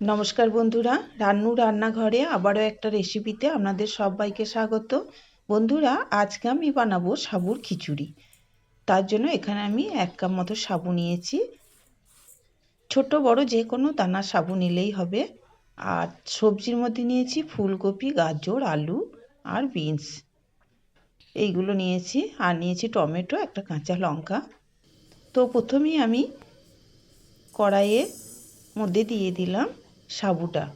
নমস্কার বন্ধুরা, রান্নু রান্নাঘরে আবারও একটা রেসিপিতে আপনাদের সবাইকে স্বাগত। বন্ধুরা, আজকে আমি বানাবো সাবুর খিচুড়ি। তার জন্য এখানে আমি এক কাপ মতো সাবু নিয়েছি। ছোট, বড় যে কোনো দানা সাবু নিলেই হবে। আর সবজির মধ্যে নিয়েছি ফুলকপি, গাজর, আলু আর বিনস। এইগুলো নিয়েছি। আর নিয়েছি টমেটো, একটা কাঁচা লঙ্কা। তো প্রথমেই আমি কড়াইয়ে মধ্যে দিয়ে দিলাম। সাবুটা।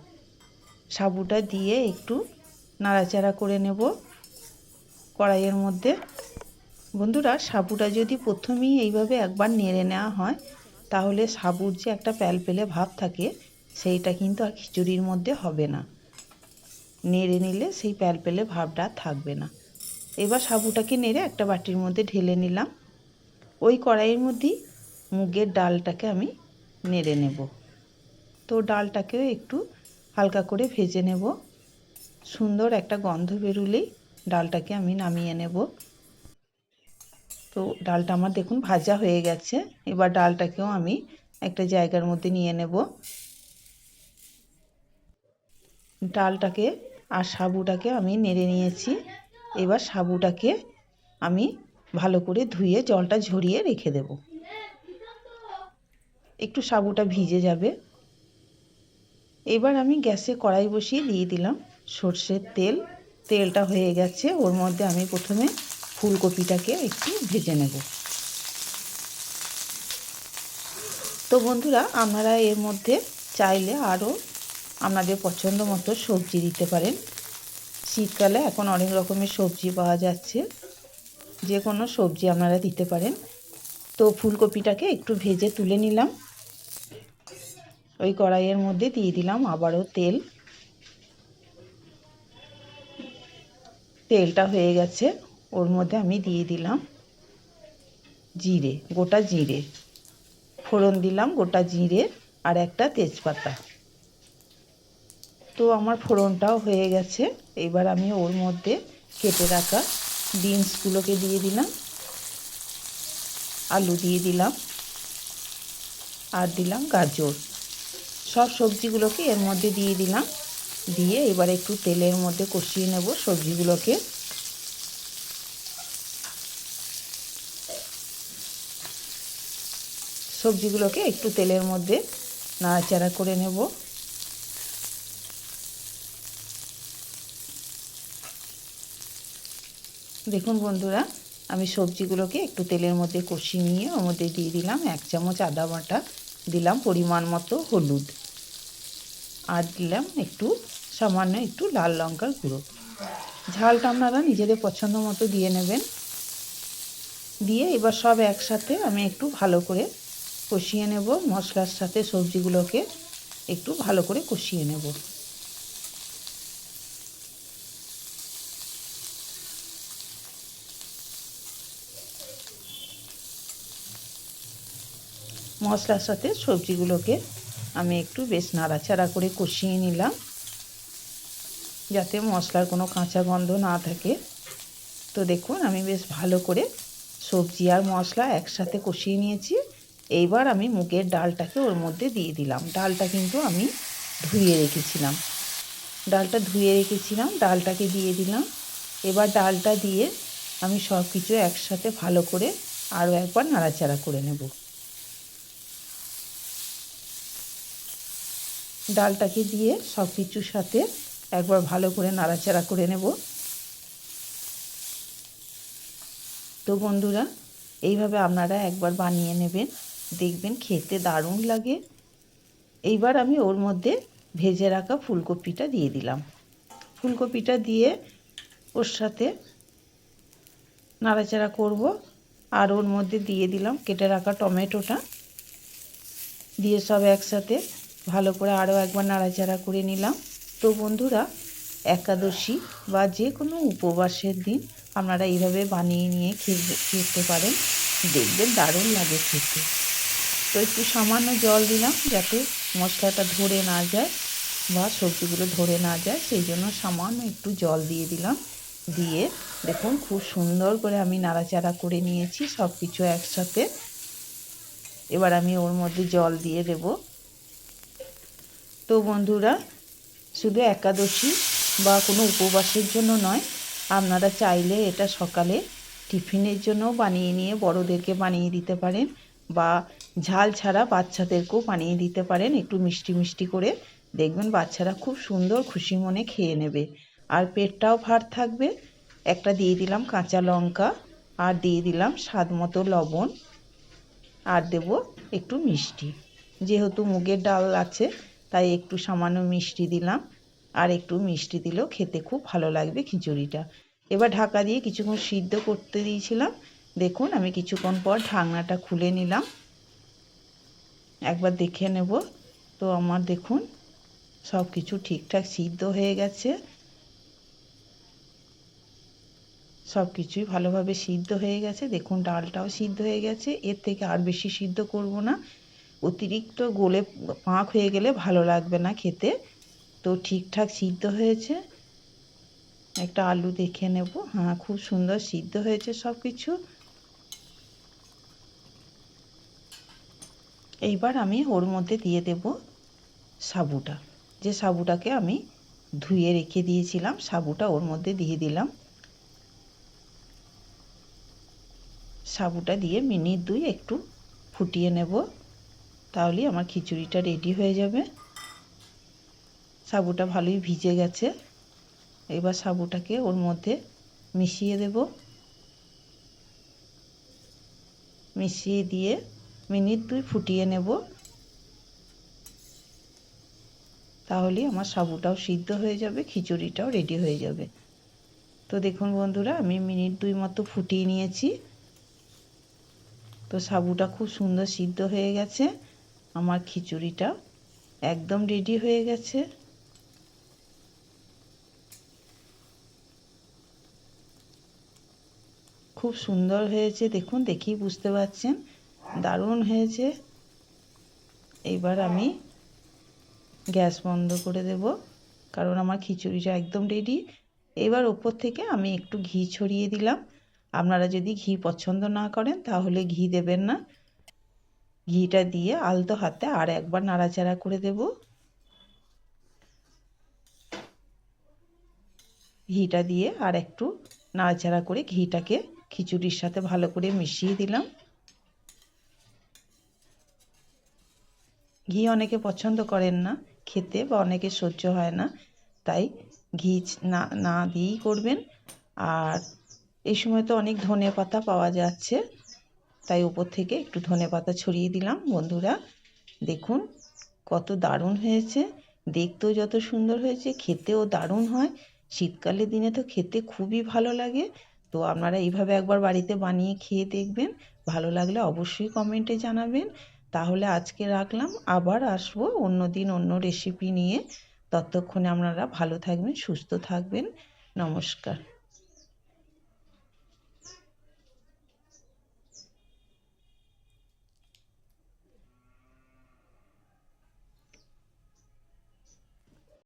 সাবুটা দিয়ে একটু নাড়াচাড়া করে নেব কড়াইয়ের মধ্যে। বন্ধুরা, সাবুটা যদি প্রথমেই এইভাবে একবার নেড়ে নেওয়া হয়, তাহলে সাবুর যে একটা প্যালপেলে ভাব থাকে, সেইটা কিন্তু আর খিচুড়ির মধ্যে হবে না। নেড়ে নিলে সেই প্যালপেলে ভাবটা থাকবে না। এবার সাবুটাকে নেড়ে একটা বাটির মধ্যে ঢেলে নিলাম। ওই কড়াইয়ের মধ্যেই মুগের ডালটাকে আমি নেড়ে নেব। তো ডালটাকেও একটু হালকা করে ভেজে নেব। সুন্দর একটা গন্ধ বেরুলেই ডালটাকে আমি নামিয়ে নেব। তো ডালটা আমার দেখুন ভাজা হয়ে গেছে। এবার ডালটাকেও আমি একটা জায়গার মধ্যে নিয়ে নেব। ডালটাকে আর সাবুটাকে আমি নেড়ে নিয়েছি। এবার সাবুটাকে আমি ভালো করে ধুয়ে জলটা ঝরিয়ে রেখে দেব। একটু সাবুটা ভিজে যাবে। এবার আমি গ্যাসে কড়াই বসিয়ে দিয়ে দিলাম সর্ষের তেল। তেলটা হয়ে গেছে, ওর মধ্যে আমি প্রথমে ফুলকপিটাকে একটু ভেজে নেব। তো বন্ধুরা, আপনারা এর মধ্যে চাইলে আরও আপনাদের পছন্দ মতো সবজি দিতে পারেন। শীতকালে এখন অনেক রকমের সবজি পাওয়া যাচ্ছে যে কোনো সবজি আপনারা দিতে পারেন। তো ফুলকপিটাকে একটু ভেজে তুলে নিলাম। ওই কড়াইয়ের মধ্যে দিয়ে দিলাম আবারও তেল। তেলটা হয়ে গেছে, ওর মধ্যে আমি দিয়ে দিলাম জিরে, গোটা জিরে। ফোড়ন দিলাম গোটা জিরে আর একটা তেজপাতা। তো আমার ফোড়নটাও হয়ে গেছে, এবার আমি ওর মধ্যে কেটে রাখা বিনসগুলোকে দিয়ে দিলাম, আলু দিয়ে দিলাম, আর দিলাম গাজর। সব সবজিগুলোকে এর মধ্যে দিয়ে দিলাম। দিয়ে এবার একটু তেলের মধ্যে কষিয়ে নেব সবজিগুলোকে। সবজিগুলোকে একটু তেলের মধ্যে নাড়াচাড়া করে নেব। দেখুন বন্ধুরা, আমি সবজিগুলোকে একটু তেলের মধ্যে কষিয়ে নিয়ে ওর মধ্যে দিয়ে দিলাম এক চামচ আদা বাটা। দিলাম পরিমাণ মতো হলুদ। আর দিলাম একটু সামান্য একটু লাল লঙ্কার গুঁড়ো। ঝালটা আপনারা নিজেদের পছন্দ মতো দিয়ে নেবেন। দিয়ে এবার সব একসাথে আমি একটু ভালো করে কষিয়ে নেব। মশলার সাথে সবজিগুলোকে একটু ভালো করে কষিয়ে নেব। মশলার সাথে সবজিগুলোকে আমি একটু বেশ নাড়াচাড়া করে কষিয়ে নিলাম। যাতে মশলার কোনো কাঁচা গন্ধ না থাকে। তো দেখুন, আমি বেশ ভালো করে সবজি আর মশলা একসাথে কষিয়ে নিয়েছি। এইবার আমি মুগের ডালটাকে ওর মধ্যে দিয়ে দিলাম। ডালটা কিন্তু আমি ধুয়ে রেখেছিলাম। ডালটা ধুয়ে রেখেছিলাম, ডালটাকে দিয়ে দিলাম। এবার ডালটা দিয়ে আমি সব কিছু একসাথে ভালো করে আরও একবার নাড়াচাড়া করে নেব। ডালটাকে দিয়ে সব কিছুর সাথে একবার ভালো করে নাড়াচাড়া করে নেব। তো বন্ধুরা, এইভাবে আপনারা একবার বানিয়ে নেবেন। দেখবেন খেতে দারুণ লাগে। এইবার আমি ওর মধ্যে ভেজে রাখা ফুলকপিটা দিয়ে দিলাম। ফুলকপিটা দিয়ে ওর সাথে নাড়াচাড়া করব আর ওর মধ্যে দিয়ে দিলাম কেটে রাখা টমেটোটা। দিয়ে সব একসাথে ভালো করে আরও একবার নাড়াচাড়া করে নিলাম। তো বন্ধুরা, একাদশী বা যে কোনো উপবাসের দিন আপনারা এইভাবে বানিয়ে নিয়ে খেতে পারেন। দেখবেন দারুণ লাগে খেতে। তো একটু সামান্য জল দিলাম যাতে মশলাটা ধরে না যায় বা সবজিগুলো ধরে না যায়। সেই জন্য সামান্য একটু জল দিয়ে দিলাম। দিয়ে দেখুন খুব সুন্দর করে আমি নাড়াচাড়া করে নিয়েছি সব কিছু একসাথে। এবার আমি ওর মধ্যে জল দিয়ে দেবো। তো বন্ধুরা, শুধু একাদশী বা কোনো উপবাসের জন্য নয়, আপনারা চাইলে এটা সকালে টিফিনের জন্য বানিয়ে নিয়ে বড়োদেরকে বানিয়ে দিতে পারেন বা ঝাল ছাড়া বাচ্চাদেরকেও বানিয়ে দিতে পারেন, একটু মিষ্টি মিষ্টি করে। দেখবেন বাচ্চারা খুব সুন্দর খুশি মনে খেয়ে নেবে। আর পেটটাও ভার থাকবে। একটা দিয়ে দিলাম কাঁচা লঙ্কা আর দিয়ে দিলাম স্বাদ মতো লবণ। আর দেব একটু মিষ্টি। যেহেতু মুগের ডাল আছে তাই একটু সামান্য মিষ্টি দিলাম। আর একটু মিষ্টি দিলেও খেতে খুব ভালো লাগবে খিচুড়িটা। এবার ঢাকা দিয়ে কিছুক্ষণ সিদ্ধ করতে দিয়েছিলাম। দেখুন, আমি কিছুক্ষণ পর ঢাকনাটা খুলে নিলাম। একবার দেখে নেব। তো আমার দেখুন সব কিছু ঠিকঠাক সিদ্ধ হয়ে গেছে। সব কিছুই ভালোভাবে সিদ্ধ হয়ে গেছে। দেখুন, ডালটাও সিদ্ধ হয়ে গেছে। এর থেকে আর বেশি সিদ্ধ করব না। অতিরিক্ত গলে পাঁক হয়ে গেলে ভালো লাগবে না খেতে। তো ঠিকঠাক সিদ্ধ হয়েছে। একটা আলু দেখে নেব। হ্যাঁ খুব সুন্দর সিদ্ধ হয়েছে সব কিছু এইবার আমি ওর মধ্যে দিয়ে দেব সাবুটা। যে সাবুটাকে আমি ধুয়ে রেখে দিয়েছিলাম, সাবুটা ওর মধ্যে দিয়ে দিলাম। সাবুটা দিয়ে মিনিট দুই একটু ফুটিয়ে নেব। তাহলে আমার খিচুড়িটা রেডি হয়ে যাবে। সাবুটা ভালোই ভিজে গেছে। এবার সাবুটাকে ওর মধ্যে মিশিয়ে দেব। মিশিয়ে দিয়ে মিনিট দুই ফুটিয়ে নেব। তাহলে আমার সাবুটাও সিদ্ধ হয়ে যাবে, খিচুড়িটাও রেডি হয়ে যাবে। তো দেখুন বন্ধুরা, আমি মিনিট দুই মতো ফুটিয়ে নিয়েছি। তো সাবুটা খুব সুন্দর সিদ্ধ হয়ে গেছে। আমার খিচুড়িটা একদম রেডি হয়ে গেছে। খুব সুন্দর হয়েছে, দেখুন দেখি বুঝতে পারছেন, দারুণ হয়েছে। এইবার আমি গ্যাস বন্ধ করে দেব, কারণ আমার খিচুড়িটা একদম রেডি এবার ওপর থেকে আমি একটু ঘি ছড়িয়ে দিলাম। আপনারা যদি ঘি পছন্দ না করেন, তাহলে ঘি দেবেন না। ঘিটা দিয়ে আলতো হাতে আর একবার নাড়াচাড়া করে দেব। ঘিটা দিয়ে আর একটু নাড়াচাড়া করে ঘিটাকে খিচুড়ির সাথে ভালো করে মিশিয়ে দিলাম। ঘি অনেকে পছন্দ করেন না, খেতে বা অনেকে সহ্য হয় না, তাই ঘি না না দিয়েই করবেন। আর এই সময় তো অনেক ধনে পাতা পাওয়া যাচ্ছে। তাই উপর থেকে একটু ধনে পাতা ছড়িয়ে দিলাম, বন্ধুরা। দেখুন, কত দারুণ হয়েছে। দেখতেও যত সুন্দর হয়েছে, খেতেও দারুণ হয়। শীতকালের দিনে তো খেতে খুবই ভালো লাগে। তো আপনারা এইভাবে একবার বাড়িতে বানিয়ে খেয়ে দেখবেন। ভালো লাগলে অবশ্যই কমেন্টে জানাবেন। তাহলে আজকে রাখলাম। আবার আসব অন্য দিন অন্য রেসিপি নিয়ে। ততক্ষণে আপনারা ভালো থাকবেন, সুস্থ থাকবেন। নমস্কার।